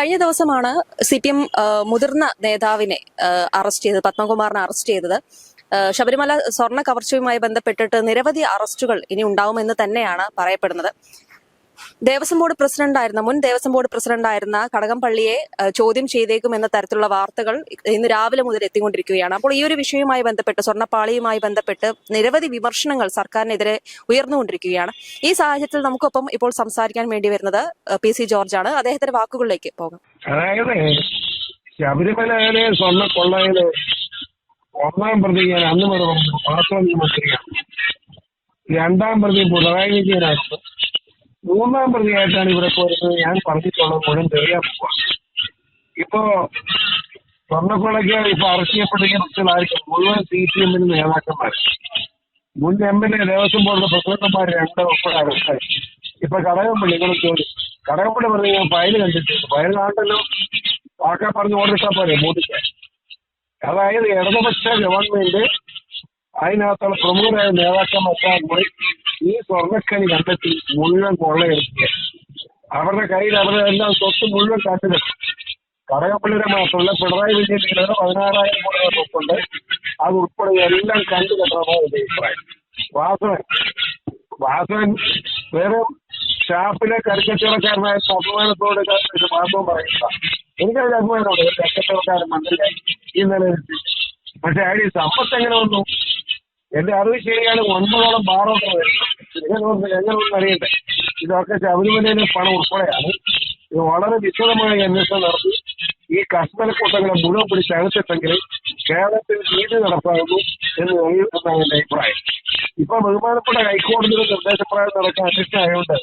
കഴിഞ്ഞ ദിവസമാണ് C P M മുതിർന്ന നേതാവിനെ അറസ്റ്റ് ചെയ്തത് പത്മകുമാറിനെ അറസ്റ്റ് ചെയ്തത്. ശബരിമല സ്വർണ കവർച്ചയുമായി ബന്ധപ്പെട്ടിട്ട് നിരവധി അറസ്റ്റുകൾ ഇനി ഉണ്ടാവുമെന്ന് തന്നെയാണ് പറയപ്പെടുന്നത്. ദേവസ്വം ബോർഡ് പ്രസിഡന്റായിരുന്ന മുൻ ദേവസ്വം ബോർഡ് പ്രസിഡന്റായിരുന്ന കടകംപള്ളിയെ ചോദ്യം ചെയ്തേക്കും എന്ന തരത്തിലുള്ള വാർത്തകൾ ഇന്ന് രാവിലെ മുതൽ എത്തിക്കൊണ്ടിരിക്കുകയാണ്. അപ്പോൾ ഈ ഒരു വിഷയവുമായി ബന്ധപ്പെട്ട് സ്വർണപ്പാളിയുമായി ബന്ധപ്പെട്ട് നിരവധി വിമർശനങ്ങൾ സർക്കാരിനെതിരെ ഉയർന്നുകൊണ്ടിരിക്കുകയാണ്. ഈ സാഹചര്യത്തിൽ നമുക്കൊപ്പം ഇപ്പോൾ സംസാരിക്കാൻ വേണ്ടി വരുന്നത് പി സി ജോർജാണ്. അദ്ദേഹത്തിന്റെ വാക്കുകളിലേക്ക് പോകാം. ഒന്നാം പ്രതി ഞാൻ അന്ന് മുതൽ പാർട്ടി രണ്ടാം പ്രതി പിണറായി വിജയനാണ് മൂന്നാം പ്രതിയായിട്ടാണ് ഇവിടെ പോരുന്നത് ഞാൻ പറഞ്ഞിട്ടുള്ളത് മുഴുവൻ തെളിയാൻ പോവാ. ഇപ്പോ സ്വർണക്കൊളയ്ക്ക് ഇപ്പൊ അറസ്റ്റ് ചെയ്യപ്പെട്ടിരിക്കുന്ന കുട്ടികളായിരിക്കും മുഴുവൻ സി പി എമ്മിന് നേതാക്കന്മാർ മുൻ എം എൽ എ ദേവസ്വം ബോർഡിലെ പ്രസിഡന്റുമാർ രണ്ട് ഉൾപ്പെടെ അറസ്റ്റായി. ഇപ്പൊ കടകംപള്ളി നിങ്ങൾ ചോദ്യം കടകംപള്ളി പറഞ്ഞു ഞാൻ ഫയൽ കണ്ടിട്ടുണ്ട്. ഫയൽ കാണണ്ടല്ലോ? ആക്കാൻ പറഞ്ഞ് ഓർഡിട്ടാ പോരെ മോദിക്ക് അതായത് ഇടതുപക്ഷ ഗവൺമെന്റ് അതിനകത്തുള്ള പ്രമുഖരായ നേതാക്കന്മാർ കൂടി ഈ സ്വർണക്കണി കണ്ടെത്തി മുഴുവൻ കൊള്ളയെടുക്കുക. അവരുടെ കയ്യിൽ അവരുടെ എല്ലാം സ്വത്ത് മുഴുവൻ കാട്ടിലെത്തും കടകപ്പള്ളിയുടെ മാത്രമല്ല പിണറായി വിജയൻ പതിനാറായിരം കോടി സ്വത്തുണ്ട് അത് ഉൾപ്പെടെ എല്ലാം കണ്ടു കെട്ടണമെന്നാണ് എന്റെ അഭിപ്രായം. വാസൻ വാസവൻ വേറെ ഷാപ്പിലെ കരിക്കച്ചവടക്കാരനായ അഭിമാനത്തോട് വാസവൻ പറയുക എനിക്കതിൽ അഭിമാനമുണ്ട്? ഒരു കരിക്കച്ചവടക്കാരൻ മന്ത്രിയായി ഈ നിലയിൽ പക്ഷെ അയാൾ സമ്പത്ത് എങ്ങനെ വന്നു? എന്റെ അറിവ് ശരിയാണ് ഒൻപതോളം ബാറോട്ട് എങ്ങനെയൊന്നും അറിയട്ടെ. ഇതൊക്കെ ശബരിമലയിലെ പണം ഉൾപ്പെടെയാണ്. ഇത് വളരെ വിശദമായ അന്വേഷണം നടത്തി. ഈ കസ്മലക്കൂട്ടങ്ങളെ മുഴുവൻ പിടിച്ച് അകത്തിട്ടെങ്കിൽ കേരളത്തിൽ നീതി നടപ്പാകുന്നു എന്ന് എന്നാണ് എന്റെ അഭിപ്രായം. ഇപ്പൊ ബഹുമാനപ്പെട്ട ഹൈക്കോടതിയുടെ നിർദ്ദേശപ്രകാരം നടക്കാൻ അന്വേഷണമായതുകൊണ്ട്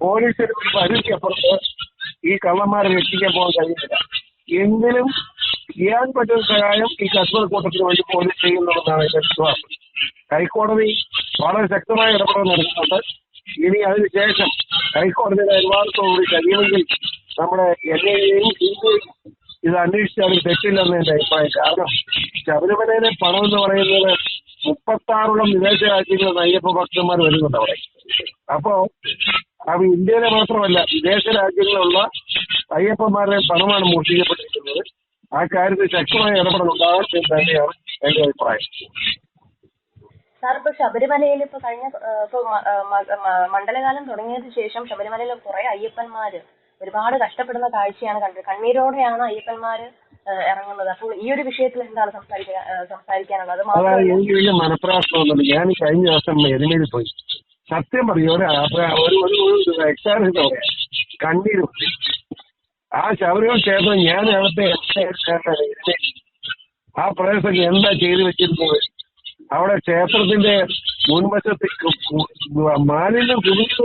പോലീസിന് ഒരു പരിധിക്കപ്പുറത്ത് ഈ കള്ളന്മാരെ രക്ഷിക്കാൻ പോകാൻ കഴിയുന്നില്ല. എങ്കിലും ചെയ്യാൻ പറ്റുന്ന സഹായം ഈ കശ്മീർ കൂട്ടത്തിന് വേണ്ടി പോലീസ് ചെയ്യുന്നുണ്ടെന്നാണ് എന്റെ വിശ്വാസം. ഹൈക്കോടതി വളരെ ശക്തമായ ഇടപെടൽ നടക്കുന്നുണ്ട് ഇനി അതിനുശേഷം ഹൈക്കോടതിയുടെ അനുവാദത്തോടുകൂടി കഴിയുമെങ്കിൽ നമ്മുടെ എൻ ഐയും സിബിഐയും ഇത് അന്വേഷിച്ചാലും തെറ്റില്ലെന്ന് എന്റെ അഭിപ്രായം. കാരണം ശബരിമലയിലെ പണം എന്ന് പറയുന്നത് മുപ്പത്താറോളം വിദേശ രാജ്യങ്ങളിൽ അയ്യപ്പ ഭക്തന്മാർ വരുന്നുണ്ട് അവിടെ. അപ്പോ അത് ഇന്ത്യയിലെ മാത്രമല്ല വിദേശ രാജ്യങ്ങളിലുള്ള അയ്യപ്പന്മാരുടെ പണമാണ് മോഷ്ടിക്കപ്പെട്ടിരിക്കുന്നത്. ആ കാര്യത്തിൽ ശക്തമായ ഇടപെടൽ ഉണ്ടാകും എന്ന് തന്നെയാണ് എന്റെ അഭിപ്രായം. സാർ ഇപ്പൊ ശബരിമലയിൽ ഇപ്പൊ കഴിഞ്ഞ ഇപ്പൊ മണ്ഡലകാലം തുടങ്ങിയതിനു ശേഷം ശബരിമലയിൽ കുറെ അയ്യപ്പന്മാര് ഒരുപാട് കഷ്ടപ്പെടുന്ന കാഴ്ചയാണ് കണ്ടത്. കണ്ണീരോടെയാണ് അയ്യപ്പന്മാര് ഇറങ്ങുന്നത്. അപ്പോൾ ഈ ഒരു വിഷയത്തിൽ എന്താണ് സംസാരിക്കാൻ സംസാരിക്കാനുള്ളത്? എനിക്ക് വലിയ മനപ്രാസം ഞാൻ കഴിഞ്ഞ ദിവസം എരുമേലിൽ പോയി. സത്യം പറയും ഒരു ഒരു ഒരു പറയാം കണ്ണീര്. ആ ശബരിമല ക്ഷേത്രം ഞാൻ അവിടുത്തെ ആ പ്രദേശത്ത് എന്താ ചെയ്തു വെച്ചിരുന്നത്? അവിടെ ക്ഷേത്രത്തിന്റെ മുൻവശത്ത് മാലിന്യം കുടിച്ചു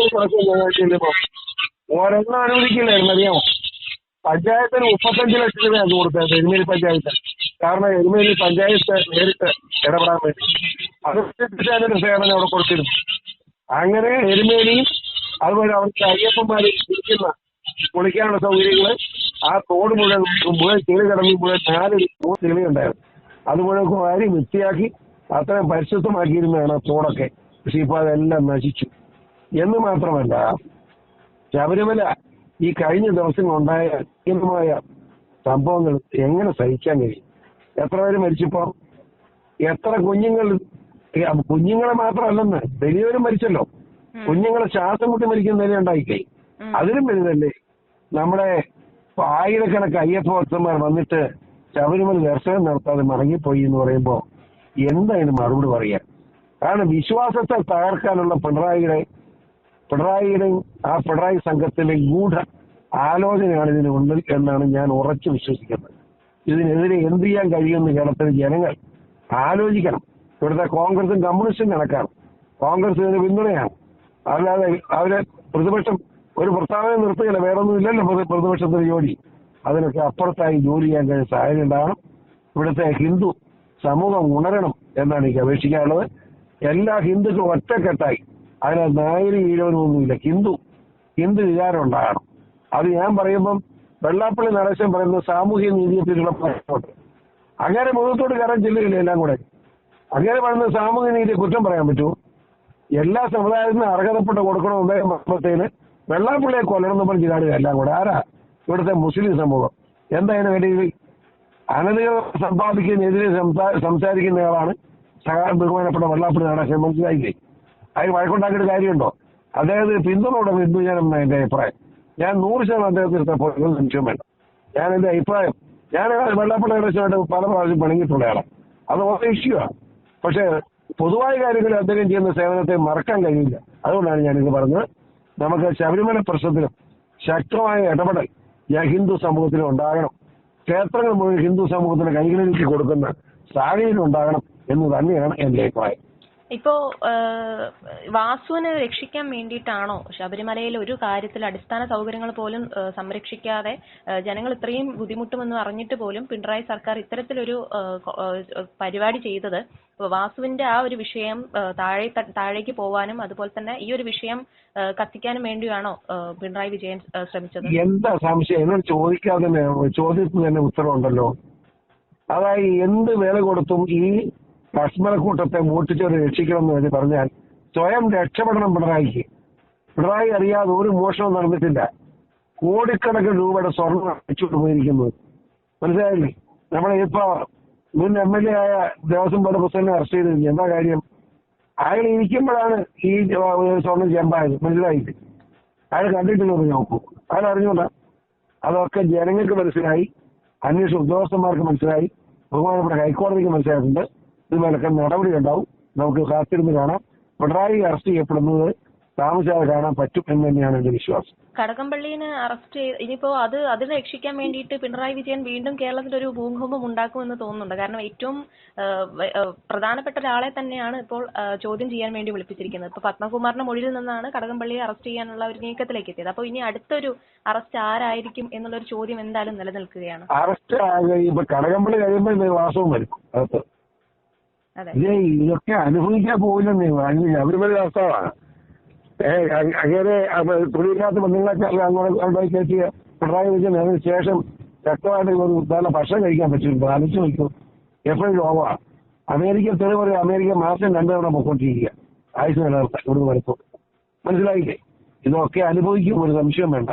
ഓരോന്നും അനുവദിക്കില്ലായിരുന്നു അറിയാമോ? പഞ്ചായത്തിന് മുപ്പത്തഞ്ച് ലക്ഷം രൂപയാണ് കൊടുത്തത് എരുമേലി പഞ്ചായത്ത് കാരണം എരുമേലി പഞ്ചായത്ത് നേരിട്ട് ഇടപെടാൻ വേണ്ടി. അത് അതിന്റെ സേവനം അവിടെ കൊടുത്തിരുന്നു. അങ്ങനെ എരുമേലി അതുപോലെ അവിടുത്തെ അയ്യപ്പന്മാരെ ഇരിക്കുന്ന കുളിക്കാനുള്ള സൗകര്യങ്ങൾ ആ തോട് മുഴുവൻ മുഴുവൻ ചെളി കിടന്ന് മുഴുവൻ നാല് ചെളി ഉണ്ടായിരുന്നു. അത് മുഴുവൻ വാരി വൃത്തിയാക്കി അത്രയും പരിശുദ്ധമാക്കിയിരുന്നതാണ് തോടൊക്കെ. പക്ഷെ ഇപ്പൊ അതെല്ലാം നശിച്ചു. എന്ന് മാത്രമല്ല ശബരിമല ഈ കഴിഞ്ഞ ദിവസങ്ങൾ ഉണ്ടായ അത്യന്തമായ സംഭവങ്ങൾ എങ്ങനെ സഹിക്കാൻ കഴിയും? എത്ര പേര് മരിച്ചപ്പോ? എത്ര കുഞ്ഞുങ്ങൾ കുഞ്ഞുങ്ങളെ മാത്രമല്ലെന്ന് വലിയവരും മരിച്ചല്ലോ. കുഞ്ഞുങ്ങളെ ശ്വാസം മുട്ടി മരിക്കുന്ന ഉണ്ടായിക്കേ ഉണ്ടായിക്കൈ അതിലും വലുതല്ലേ? നമ്മുടെ ആയിരക്കണക്ക് അയ്യപ്പ ഭക്തന്മാർ വന്നിട്ട് ശബരിമല ദർശനം നടത്താതെ മടങ്ങിപ്പോയി എന്ന് പറയുമ്പോ എന്തായാലും മറുപടി പറയാ കാരണം വിശ്വാസത്തെ തകർക്കാനുള്ള പിണറായിയുടെ പിണറായിയുടെയും ആ പിണറായി സംഘത്തിന്റെ ഗൂഢ ആലോചനയാണ് ഇതിന് ഉള്ളിൽ എന്നാണ് ഞാൻ ഉറച്ചു വിശ്വസിക്കുന്നത്. ഇതിനെതിരെ എന്ത് ചെയ്യാൻ കഴിയുമെന്ന് കേരളത്തിലെ ജനങ്ങൾ ആലോചിക്കണം. ഇവിടുത്തെ കോൺഗ്രസും കമ്മ്യൂണിസ്റ്റും കണക്കാണ്. കോൺഗ്രസ് ഇതിന് പിന്തുണയാണ്. അല്ലാതെ അവരെ പ്രതിപക്ഷം ഒരു പ്രസ്താവന നിർത്തുകയില്ല. വേറൊന്നും ഇല്ലല്ലോ പ്രതി- പ്രതിപക്ഷത്തിന് ജോലി. അതിനൊക്കെ അപ്പുറത്തായി ജോലി ചെയ്യാൻ കഴിയുന്ന സാഹചര്യം ഉണ്ടാകണം ഇവിടുത്തെ ഹിന്ദു സമൂഹം ഉണരണം എന്നാണ് എനിക്ക് അപേക്ഷിക്കാനുള്ളത്. എല്ലാ ഹിന്ദുക്കളും ഒറ്റക്കെട്ടായി. അതിനാൽ നായര് ഈഴവനൊന്നുമില്ല ഹിന്ദു ഹിന്ദു വിചാരം ഉണ്ടാകണം. അത് ഞാൻ പറയുമ്പം വെള്ളാപ്പള്ളി നരേശൻ പറയുന്നത് സാമൂഹ്യ നീതിയെ പ്രശ്നമുണ്ട് അങ്ങനെ മുഖത്തോട് കയറാൻ ചെല്ലുകയില്ല എല്ലാം കൂടെ. അങ്ങനെ പറയുന്നത് സാമൂഹ്യ നീതിയെ കുറ്റം പറയാൻ പറ്റുമോ? എല്ലാ സമുദായത്തിനും അർഹതപ്പെട്ട കൊടുക്കണമെന്നേ മതത്തിന് വെള്ളാപ്പള്ളിയെ കൊല്ലണം എന്ന് പറഞ്ഞ് കാണുക എല്ലാം കൂടെ. ആരാ? ഇവിടുത്തെ മുസ്ലിം സമൂഹം. എന്താ അതിന് വേണ്ടി അനധികൃത സമ്പാദിക്കുന്നതിനെതിരെ സംസാ- സംസാരിക്കുന്നയാളാണ് സഹായം ബഹുമാനപ്പെട്ട വെള്ളാപ്പള്ളി നടക്കാൻ മനസ്സിലായില്ലേ? അതിന് വഴക്കുണ്ടാക്കിയിട്ട് കാര്യമുണ്ടോ? അദ്ദേഹത്തിന് പിന്തുണയുടെ വിഭജനം എന്റെ അഭിപ്രായം. ഞാൻ നൂറ് ശതമാനം അദ്ദേഹത്തിന് സപ്പോർട്ട് സംശയം വേണ്ട. ഞാൻ എന്റെ അഭിപ്രായം. ഞാൻ വെള്ളാപ്പള്ളി നടേശമായിട്ട് പല പ്രാവശ്യം പണിങ്ങിയിട്ടുള്ളയാളാണ്. അത് ഇഷ്യൂ ആണ്. പക്ഷേ പൊതുവായ കാര്യങ്ങളിൽ അദ്ദേഹം ചെയ്യുന്ന സേവനത്തെ മറക്കാൻ കഴിയില്ല. അതുകൊണ്ടാണ് ഞാനിത് പറഞ്ഞത്. നമുക്ക് ശബരിമല പ്രശ്നത്തിലും ശക്തമായ ഇടപെടൽ ഹിന്ദു സമൂഹത്തിലും ഉണ്ടാകണം. ക്ഷേത്രങ്ങൾ മുഴുവൻ ഹിന്ദു സമൂഹത്തിന് കൈകളിലേക്ക് കൊടുക്കുന്ന സാഹചര്യം ഉണ്ടാകണം എന്ന് തന്നെയാണ് എന്റെ അഭിപ്രായം. ഇപ്പോ വാസുവിനെ രക്ഷിക്കാൻ വേണ്ടിയിട്ടാണോ ശബരിമലയിൽ ഒരു കാര്യത്തിൽ അടിസ്ഥാന സൗകര്യങ്ങൾ പോലും സംരക്ഷിക്കാതെ ജനങ്ങൾ ഇത്രയും ബുദ്ധിമുട്ടുമെന്ന് അറിഞ്ഞിട്ട് പോലും പിണറായി സർക്കാർ ഇത്തരത്തിലൊരു പരിപാടി ചെയ്തത് വാസുവിന്റെ ആ ഒരു വിഷയം താഴെ താഴേക്ക് പോവാനും അതുപോലെ തന്നെ ഈ ഒരു വിഷയം കത്തിക്കാനും വേണ്ടിയാണോ പിണറായി വിജയൻ ശ്രമിച്ചത്? എന്താ സംശയം? എന്നോട് ചോദിക്കാതെ തന്നെ ചോദ്യത്തിന് തന്നെ ഉത്തരവുണ്ടല്ലോ. അതായത് എന്ത് വില കൊടുത്തും ഈ കശ്മലക്കൂട്ടത്തെ മൂട്ടിച്ചവരെ രക്ഷിക്കണം എന്ന് പറഞ്ഞാൽ സ്വയം രക്ഷപ്പെടണം പിണറായിക്ക്. പിണറായി അറിയാതെ ഒരു മോഷണവും നടന്നിട്ടില്ല. കോടിക്കണക്കിന് രൂപയുടെ സ്വർണം അടിച്ചുകൊണ്ട് പോയിരിക്കുന്നത് മനസ്സിലായില്ലേ? നമ്മളെ ഇപ്പൊ മുൻ എം എൽ എ ആയ ദേവസ്വം ബോർഡ് പ്രസിഡന്റ് അറസ്റ്റ് ചെയ്തിരിക്കുന്നത് എന്താ കാര്യം? അയാൾ ഇരിക്കുമ്പോഴാണ് ഈ സ്വർണം ചെമ്പായത്. മനസ്സിലായില്ലേ? അയാൾ കണ്ടിട്ടില്ലെന്ന് നോക്കൂ. അയാൾ അറിഞ്ഞൂടാ അതൊക്കെ ജനങ്ങൾക്ക് മനസ്സിലായി. അന്വേഷണ ഉദ്യോഗസ്ഥന്മാർക്ക് മനസ്സിലായി. ബഹുമാനപ്പെട്ട ഹൈക്കോടതിക്ക് മനസ്സിലായിട്ടുണ്ട്. ഇതുപോലൊക്കെ നടപടി ഉണ്ടാവും നമുക്ക് കാത്തിരുന്ന് കാണാം. പിണറായി അറസ്റ്റ് ചെയ്യപ്പെടുന്നത് താമസിയാതെ കാണാൻ പറ്റും എന്ന് തന്നെയാണ് എന്റെ വിശ്വാസം. കടകംപള്ളിനെ അറസ്റ്റ് ചെയ്ത് ഇനിയിപ്പോ അത് അതിനെ രക്ഷിക്കാൻ വേണ്ടിയിട്ട് പിണറായി വിജയൻ വീണ്ടും കേരളത്തിൽ ഒരു ഭൂകമ്പം ഉണ്ടാക്കുമെന്ന് തോന്നുന്നുണ്ട്. കാരണം ഏറ്റവും പ്രധാനപ്പെട്ട ഒരാളെ തന്നെയാണ് ഇപ്പോൾ ചോദ്യം ചെയ്യാൻ വേണ്ടി വിളിപ്പിച്ചിരിക്കുന്നത്. ഇപ്പൊ പത്മകുമാറിന്റെ മൊഴിയിൽ നിന്നാണ് കടകംപള്ളിയെ അറസ്റ്റ് ചെയ്യാനുള്ള ഒരു നീക്കത്തിലേക്ക് എത്തിയത് അപ്പൊ ഇനി അടുത്തൊരു അറസ്റ്റ് ആരായിരിക്കും എന്നുള്ള ഒരു ചോദ്യം എന്തായാലും നിലനിൽക്കുകയാണ്. അറസ്റ്റ് ഇപ്പൊ കടകംപള്ളി കഴിയുമ്പോൾ വാസവും വരും അകത്ത്. അതെ. ഇത് ഇതൊക്കെ അനുഭവിക്കാൻ പോയില്ലെന്നേ അതിന് ശബരിമല അവസ്ഥയാണ് ഏ അ- അങ്ങനെ അപ്പൊ തുണിയില്ലാത്ത ബന്ധങ്ങളൊക്കെ അങ്ങോട്ട് കയറ്റിയ പിണറായി വിജയൻ അതിന് ശേഷം ശക്തമായിട്ട് ഒരു നല്ല ഭക്ഷണം കഴിക്കാൻ പറ്റില്ല ആലോചിച്ച് നോക്കൂ എപ്പോഴും രോഗമാണ് അമേരിക്ക തെളിവ് അമേരിക്ക മാസം രണ്ടു തവണ പൊക്കോണ്ടിരിക്കുക. ആയുസ് നിലനിർത്താൻ. ഇവിടുന്ന് വരത്തും മനസ്സിലായില്ലേ? ഇതൊക്കെ അനുഭവിക്കും. ഒരു സംശയം വേണ്ട.